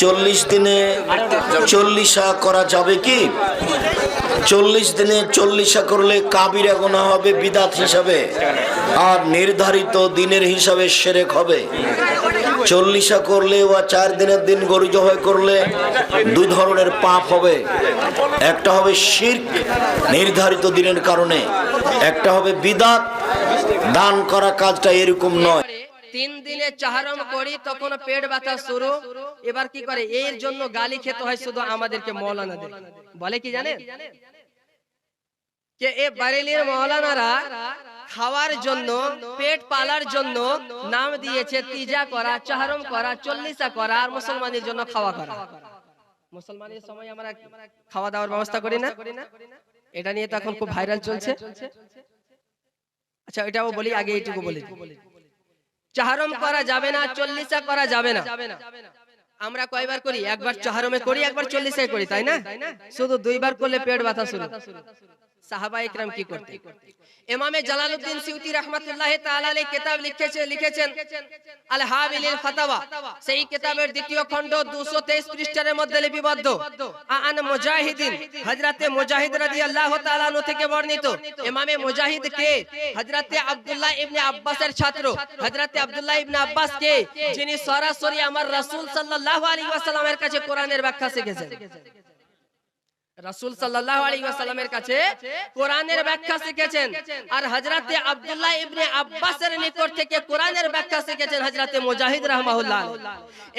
চল্লিশ দিনে চল্লিশা করা যাবে কি? চল্লিশ দিনে চল্লিশা করলে কাবিরা গোনা হবে, বিদাত হিসাবে। আর নির্ধারিত দিনের হিসাবে সেরেক হবে। চল্লিশা করলে বা চার দিনের দিন গরু জবাই করলে দুই ধরনের পাপ হবে। একটা হবে শির্ক, নির্ধারিত দিনের কারণে। একটা হবে বিদাত। দান করা কাজটা এরকম নয়। তিন দিনে চাহারম করি, তখন পেট ব্যথা শুরু। এবার কি করে? এর জন্য গালি খেতে হয় শুধু আমাদেরকে মৌলানা মৌলানাদের। বলে কি জানেন? যে এ বারেলির মৌলানারা খাওয়ার জন্য, পেট পালার জন্য নাম দিয়েছে, তিজা করা, চাহারম করা, চল্লিশা করা, আর মুসলমানের জন্য খাওয়া করা। মুসলমানের সময় আমরা খাওয়া দাওয়ার ব্যবস্থা করি না? এটা নিয়ে তো এখন খুব ভাইরাল চলছে। আচ্ছা এটাও বলি, আগে এইটুকু বলি চাহারম করা যাবে না চল্লিশা করা যাবে না। আমরা কয়বার করি? একবার চাহারমে করি একবার চল্লিশায় করি তাই না? শুধু দুইবার করলে পেট ব্যথা শুরু। সাহাবা ইকরাম কি করতে ইমামে জালালউদ্দিন সিউতি রাহমাতুল্লাহ তাআলা আলাইহি কিতাব লিখেছে লিখেছেন আল হাবিলিল ফাতাওয়া। সেই কিতাবের দ্বিতীয় খণ্ড 223 পৃষ্ঠার মধ্যে লিপিবদ্ধ। আন মুজাহিদিন হযরতে মুজাহিদ রাদিয়াল্লাহু তাআলা আনহু থেকে বর্ণিত। ইমামে মুজাহিদ কে? হযরতে আব্দুল্লাহ ইবনে আব্বাসের ছাত্র। হযরতে আব্দুল্লাহ ইবনে আব্বাস কে? যিনি সরাসরি আমার রাসূল সাল্লাল্লাহু আলাইহি ওয়াসাল্লামের কাছে কোরআনের ব্যাখ্যা শিখেছেন। রাসূল সাল্লাল্লাহু আলাইহি ওয়াসাল্লামের কাছে কোরআনের ব্যাখ্যা শিখেছেন। আর হযরতে আব্দুল্লাহ ইবনে আব্বাসের নিকট থেকে কোরআনের ব্যাখ্যা শিখেছেন হযরতে মুজাহিদ রাহমাহুল্লাহ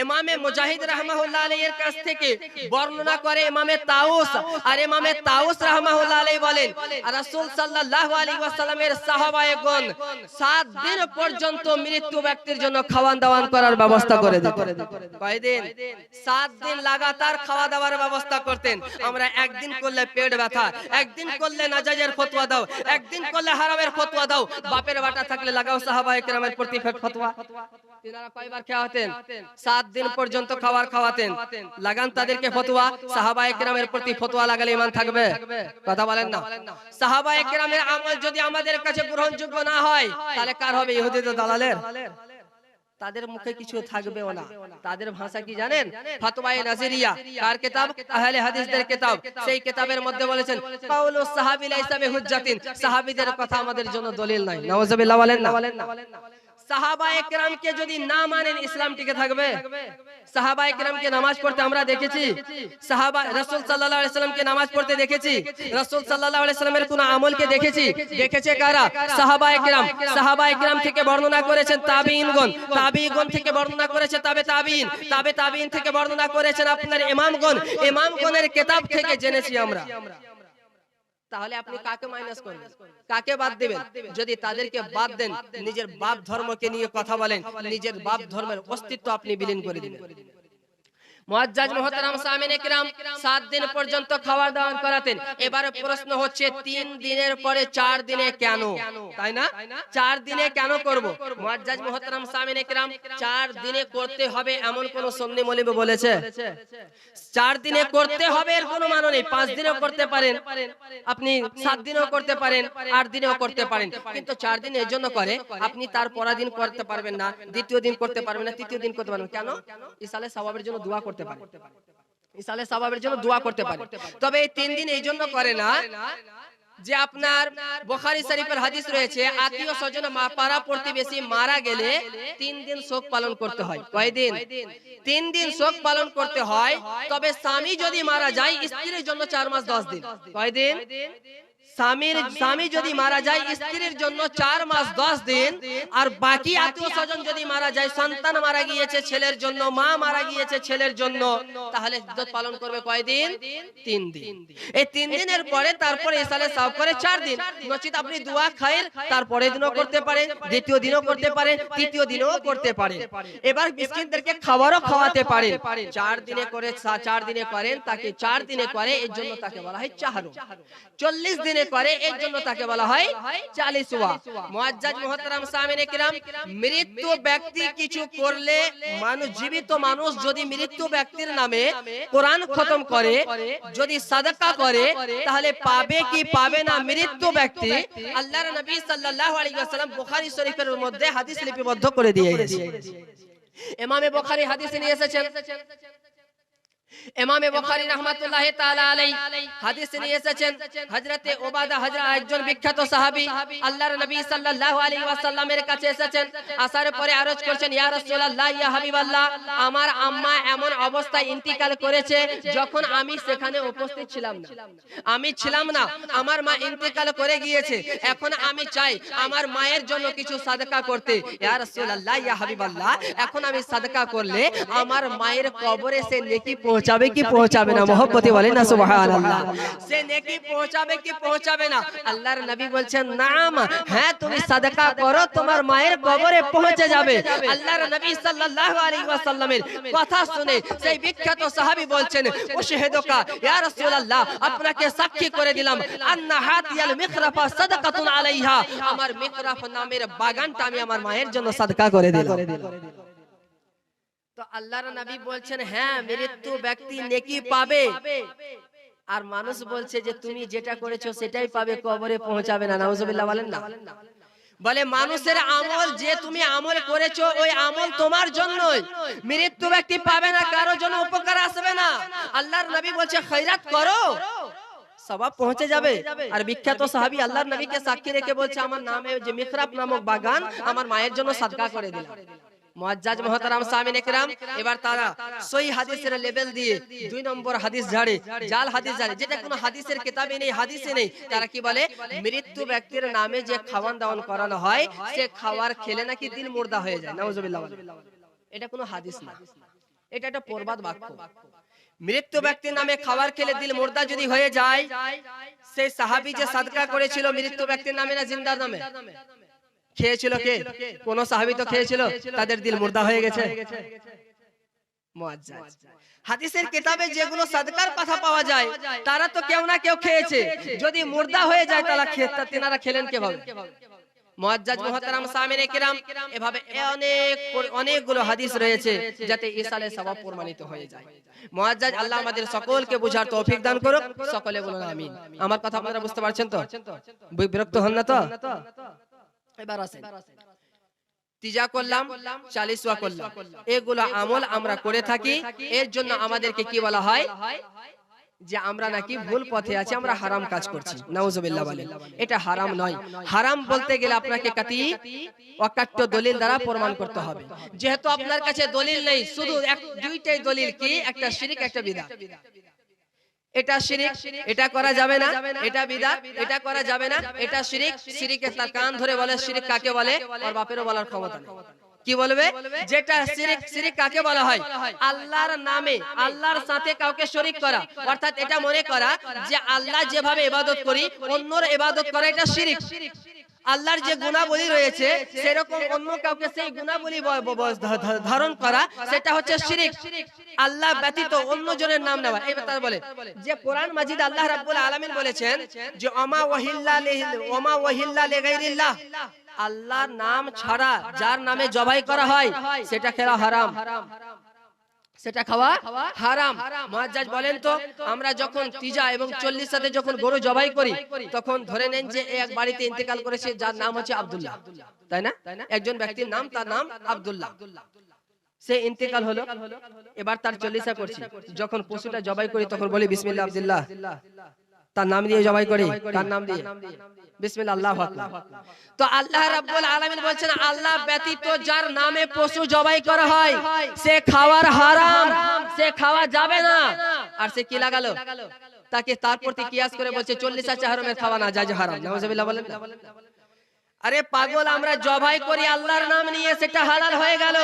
ইমামে মুজাহিদ রাহমাহুল্লাহ আলাইহির কাছ থেকে বর্ণনা করে ইমামে তাউস আর ইমামে তাউস রাহমাহুল্লাহ আলাইহি বলেন আর রাসূল সাল্লাল্লাহু আলাইহি ওয়াসাল্লামের সাহাবায়েগণ 7 দিন পর্যন্ত মৃত্যু ব্যক্তির জন্য খাওয়ান দাওয়ান করার ব্যবস্থা করে দিতেন কয়দিন? 7 দিন লাগাতার খাওয়া দাওয়ার ব্যবস্থা করতেন আমরা একদিন করলে পেট ব্যথা, একদিন করলে নাজাজের ফতোয়া দাও, একদিন করলে হারামের ফতোয়া দাও, বাপের বাটা থাকলে লাগাও সাহাবা একরামের প্রতি ফতোয়া। খাবার খাওয়াতেন। লাগান তাদেরকে প্রতি ফতোয়া লাগালে থাকবে? কথা বলেন না। আমল আমাদের কাছে গ্রহণযোগ্য না হয়, তাহলে কার হবে? ইহুদিদের দালালের? তাদের মুখে কিছু থাকবেও না। তাদের ভাষা কি জানেন? ফাতোয়ায়ে নাজিরিয়া। কার কিতাব? আহলে হাদিসদের কিতাব। সেই কিতাবের মধ্যে বলেছেন কাউলু সাহাবী লাইসা বিহুজ্জাতিন সাহাবীদের কথা আমাদের জন্য দলিল নাই। নাউজুবিল্লাহ বলেন না। সাহাবা একরামকে যদি না মানেন ইসলাম টিকে থাকবে। সাহাবা একরামকে নামাজ পড়তে আমরা দেখেছি। সাহাবা রাসূল সাল্লাল্লাহু আলাইহি সাল্লামকে নামাজ পড়তে দেখেছি। রাসূল সাল্লাল্লাহু আলাইহি সাল্লামের কোন আমলকে দেখেছি। দেখেছে। কারা? সাহাবা একরাম সাহাবা একরাম থেকে বর্ণনা করেছেন তাবিঈনগণ তাবিঈগণ থেকে বর্ণনা করেছে তাবে তাবিঈন তাবে তাবিঈন থেকে বর্ণনা করেছেন আপনার ইমামগণ। ইমামগণের কিতাব থেকে জেনেছি আমরা। তাহলে আপনি কাকে মাইনাস করবেন কাকে বাদ দিবেন? যদি তাদেরকে বাদ দেন নিজের বাপ ধর্মকে নিয়ে কথা বলেন নিজের বাপ ধর্মের অস্তিত্ব আপনি বিলীন করে দিবেন মুআজ্জাজ মুহতারাম সামিনে কিরাম সাত দিন পর্যন্ত করাতেন। এবারে প্রশ্ন হচ্ছে তিন দিনের পরে চার দিনে কেন? তাই না? চার দিনে কেন করব? মুআজ্জাজ মুহতারাম সামিনে কিরাম চার দিনে করতে হবে এমন কোন সন্নি মলিবে বলেছে। চার দিনে করতে হবে এর কোনো মানে নেই পাঁচ দিনেও করতে পারেন। আপনি সাত দিনেও করতে পারেন আট দিনেও করতে পারেন। কিন্তু চার দিন এর জন্য করে আপনি তার পরা দিন করতে পারবেন না দ্বিতীয় দিন করতে পারবেন না তৃতীয় দিন করতে পারবেন কেন ইসালে সবাবের জন্য দোয়া করতে পারে। ইসালে সবাবের জন্য দোয়া করতে পারে। তবে এই তিন দিন এই জন্য করে না যে আপনার বুখারী শরীফের হাদিস রয়েছে আত্মীয় স্বজন পাড়া প্রতিবেশী মারা গেলে তিন দিন শোক পালন করতে হয়। কয়দিন তিন দিন শোক পালন করতে হয় তবে স্বামী যদি মারা যায় স্ত্রীর জন্য চার মাস দশ দিন। কয়দিন স্বামীর স্বামী যদি মারা যায় স্ত্রীর জন্য চার মাস দশ দিন। আর বাকি আত্মীয় স্বজন যদি মারা যায় সন্তান মারা গিয়েছে ছেলের জন্য মা মারা গিয়েছে ছেলের জন্য তাহলে ইদ্যত পালন করবে কয়দিন? তিন দিন। এই তিন দিনের পরে তারপরে ইসালে সাফ করে চার দিন। নচিত আপনি দোয়া খায়ের তারপরে দিনও করতে পারেন দ্বিতীয় দিনও করতে পারেন তৃতীয় দিনও করতে পারেন। এবার মিসকিনদেরকে খাবারও খাওয়াতে পারেন। চার দিনে করে চার দিনে করেন তাকে চার দিনে করে এর জন্য তাকে বলা হয় চাহারু চল্লিশ দিনে করে এর জন্য তাকে বলা হয় চালিসওয়া। মুআজ্জাজ মুহতারাম সামিনে কিরাম মৃত্যু ব্যক্তি কিছু করলে মানুষ জীবিত মানুষ যদি মৃত্যু ব্যক্তির নামে কোরআন খতম করে যদি সাদাকা করে তাহলে পাবে কি পাবে না মৃত্যু ব্যক্তি? আল্লাহর নবী সাল্লাল্লাহু আলাইহি ওয়াসাল্লাম বুখারী শরীফের মধ্যে হাদিস লিপিবদ্ধ করে দিয়ে গেছে ইমামে বুখারী হাদিসে নিয়ে এসেছেন। ইমামে বুখারী রাহমাতুল্লাহি তাআলা আলাইহি হাদিস নিয়ে এসেছেন হযরতে ওবাদা হযরত একজন বিখ্যাত সাহাবী আল্লাহর নবী সাল্লাল্লাহু আলাইহি ওয়াসাল্লামের কাছে এসেছেন আসার পরে আরজ করছেন ইয়া রাসূলুল্লাহ ইয়া হাবিবাল্লাহ আমার আম্মা এমন অবস্থায় ইন্তিকাল করেছে যখন আমি সেখানে উপস্থিত ছিলাম না। আমি ছিলাম না আমার মা ইন্তিকাল করে গিয়েছে। এখন আমি চাই আমার মায়ের জন্য কিছু সাদকা করতে। ইয়া রাসূলুল্লাহ ইয়া হাবিবাল্লাহ এখন আমি সাদকা করলে আমার মায়ের কবরে সে নেকি পৌঁছাবে কি পৌঁছাবে না মহব্বতে বলেন না সুবহানাল্লাহ সে নেকি পৌঁছাবে কি পৌঁছাবে না আল্লাহর নবী বলছেন নাম হ্যাঁ তুমি সাদকা করো তোমার মায়ের কবরে পৌঁছে যাবে আল্লাহর নবী সাল্লাল্লাহু আলাইহি ওয়াসাল্লামের কথা শুনে সেই বিখ্যাত সাহাবী বলছেন উশহিদুকা ইয়া রাসূলুল্লাহ আপনাকে সাক্ষী করে দিলাম আন্না হাতিয়াল মিখরাফা সাদাকাতুন আলাইহা আমার মিখরাফ নামের বাগানটা আমি আমার মায়ের জন্য সাদকা করে দিলাম তো আল্লাহর নবী বলছেন হ্যাঁ মৃত্যু ব্যক্তি নেকি পাবে। আর মানুষ বলছে যে তুমি যেটা করেছ সেটাই পাবে কবরে পৌঁছাবে না নাউজুবিল্লাহ বলেন না। বলে মানুষের আমল যে তুমি আমল করেছ ওই আমল তোমার জন্যই। মৃত্যু ব্যক্তি পাবে না কারোর জন্য উপকার আসবে না। আল্লাহর নবী বলছে খৈরাত করো। সবাব পৌঁছে যাবে। আর বিখ্যাত সাহাবী আল্লাহর নবীকে সাক্ষী রেখে বলছে আমার নামে যে মিখরাব নামক বাগান আমার মায়ের জন্য সাদকা করে দিলাম মুআজ্জাজ মুহতারাম সামিন একরাম। এবার তারা সই হাদিসের লেভেল দিয়ে দুই নম্বর হাদিস ঝাড়ে। জাল হাদিস ঝাড়ে। যেটা কোনো হাদিসের কিতাবে নেই, হাদিসে নেই। তারা কি বলে? মৃত্যু ব্যক্তির নামে যে খাওয়ান দাওয়ান করানো হয়, সে খাওয়ার খেলে নাকি দিল মুর্দা হয়ে যায়। নাউজুবিল্লাহ এটা কোনো হাদিস না। এটা একটা প্রবাদ বাক্য। মৃত্যু ব্যক্তির নামে খাবার খেলে দিল মুর্দা যদি হয়ে যায়, সেই সাহাবী যে সাদকা করেছিল মৃত্যু ব্যক্তির নামে না জিন্দার নামে? খেয়েছিল কে? কোন সাহাবী তো খেয়েছিল? তাদের দিল মুর্দা হয়ে গেছে। হাদিসের কিতাবে যেগুলো সাদকার কথা পাওয়া যায়, তারা তো কেউ না কেউ খেয়েছে। যদি মুর্দা হয়ে যায় তারা তিনারা খেলেন বলুন, আমিন। আমার কথা আপনারা বুঝতে পারছেন তো? বিরক্ত হন না তো? তিজা করলাম চালিশওয়া করলাম। এগুলো আমল আমরা করে থাকি, এর জন্য আমাদেরকে কি বলা হয়? যে আমরা নাকি ভুল পথে আছি, আমরা হারাম কাজ করছি। নাউজুবিল্লাহ বলেন। এটা হারাম নয়। হারাম বলতে গেলে আপনাকে কাতি অকাট্য দলিল দ্বারা প্রমাণ করতে হবে। যেহেতু আপনার কাছে দলিল নেই, শুধু দুইটাই দলিল কি? একটা শিরিক, একটা বিদআত এটা শিরিক এটা করা যাবে না এটা বিদাত এটা করা যাবে না এটা শিরিক শিরিকে তার কান ধরে বলে শিরিক কাকে বলে? আর বাপেরও বলার ক্ষমতা নেই। কি বলবে? যেটা শিরিক শিরিক কাকে বলা হয়? আল্লাহর নামে আল্লাহর সাথে কাউকে শরীক করা। অর্থাৎ এটা মনে করা যে আল্লাহ যেভাবে ইবাদত করি অন্যর ইবাদত করা এটা শিরিক। আল্লাহর যে গুণাবলী রয়েছে সেরকম অন্য কাউকে সেই গুণাবলী ধারণ করা সেটা হচ্ছে শিরিক। আল্লাহ ব্যতীত অন্য জনের নাম নেওয়া। এই তার বলে যে কোরআন মাজিদ আল্লাহ রাব্বুল আলামিন বলেছেন যে অমা ওয়াহিল্লা লিল- ওমা ওয়াহিল্লা লিগাইরিল্লাহ আল্লাহর নাম ছাড়া যার নামে জবাই করা হয় সেটা খেলা হারাম। সেটা খাওয়া হারাম। মহাজাজ বলেন তো আমরা যখন তিজা এবং চল্লিশ সাথে যখন গরু জবাই করি তখন ধরে নেন যে এক বাড়িতে ইন্তেকাল করেছে যার নাম হচ্ছে আবদুল্লাহ। তাই না? একজন ব্যক্তির নাম তার নাম আবদুল্লাহ। সে ইন্তেকাল হলো এবার তার চল্লিশা করছি। যখন পশুটা জবাই করি তখন বলি বিসমিল্লা আব্দুল্লাহ। তার নাম দিয়ে জবাই করি? তার নাম দিয়ে। বিসমিল্লাহ আল্লাহু তো আল্লাহ রাব্বুল আলামিন বলছেন আল্লাহ ব্যতীত যার নামে পশু জবাই করা হয় সে খাওয়ার হারাম সে খাওয়া যাবে না। আর সে কি লাগালো? তাকে তার প্রতি কিয়াস করে বলছে চল্লিশ আছে হারামের খাওয়া না যায় হারাম। নাউজুবিল্লাহ বলেন না? আরে পাগল আমরা জবাই করি আল্লাহর নাম নিয়ে সেটা হালাল হয়ে গেল।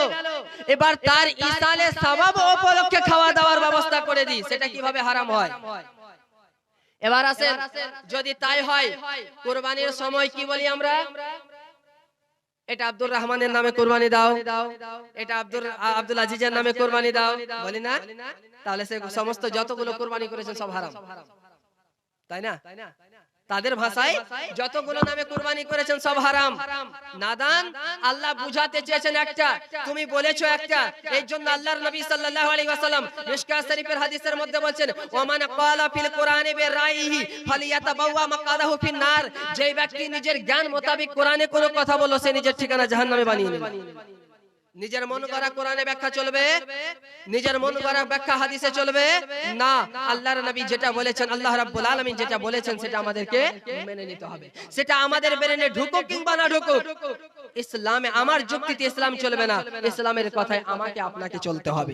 এবার তার ইসালে সবাব উপলক্ষে খাওয়া দাওয়ার ব্যবস্থা করে দিই সেটা কীভাবে হারাম হয়? এবার আসেন যদি তাই হয় কোরবানির সময় কি বলি আমরা? এটা আব্দুর রহমানের নামে কোরবানি দাও। এটা আব্দুল আব্দুল আজিজের নামে কোরবানি দাও। বলি না? তাহলে সে সমস্ত যতগুলো কোরবানি করেছেন সব হারাম। তাই না? তাদের ভাষায় যতগুলো নামে কুরবানি করেছেন সব হারাম। নাদান আল্লাহ বুঝাতে চেয়েছেন একটা। তুমি বলেছ একটা। এই জন্য আল্লাহর নবী সাল্লাল্লাহু আলাইহি ওয়াসাল্লাম মিশকাত শরীফের হাদিসের মধ্যে বলছেন, ওমান ক্বালা ফিল কোরআনি বিরাইহি ফালিয়াতাবাওয়া মাকাদাহু ফিন নার যে ব্যক্তি নিজের জ্ঞান মোতাবেক কোরআনে কোনো কথা বলল, সে নিজের ঠিকানা জাহান্নামে বানিয়ে নেবে নিজের মন করা কোরআনে ব্যাখ্যা চলবে? নিজের মন করা ব্যাখ্যা হাদিসে চলবে? না আল্লাহর নবী যেটা বলেছেন আল্লাহ রাব্বুল আলামিন যেটা বলেছেন সেটা আমাদেরকে মেনে নিতে হবে। সেটা আমাদের ব্রেনে ঢুকুক কিংবা না ঢুকুক ইসলামে আমার যুক্তিতে ইসলাম চলবে না। ইসলামের কথায় আমাকে আপনাকে চলতে হবে।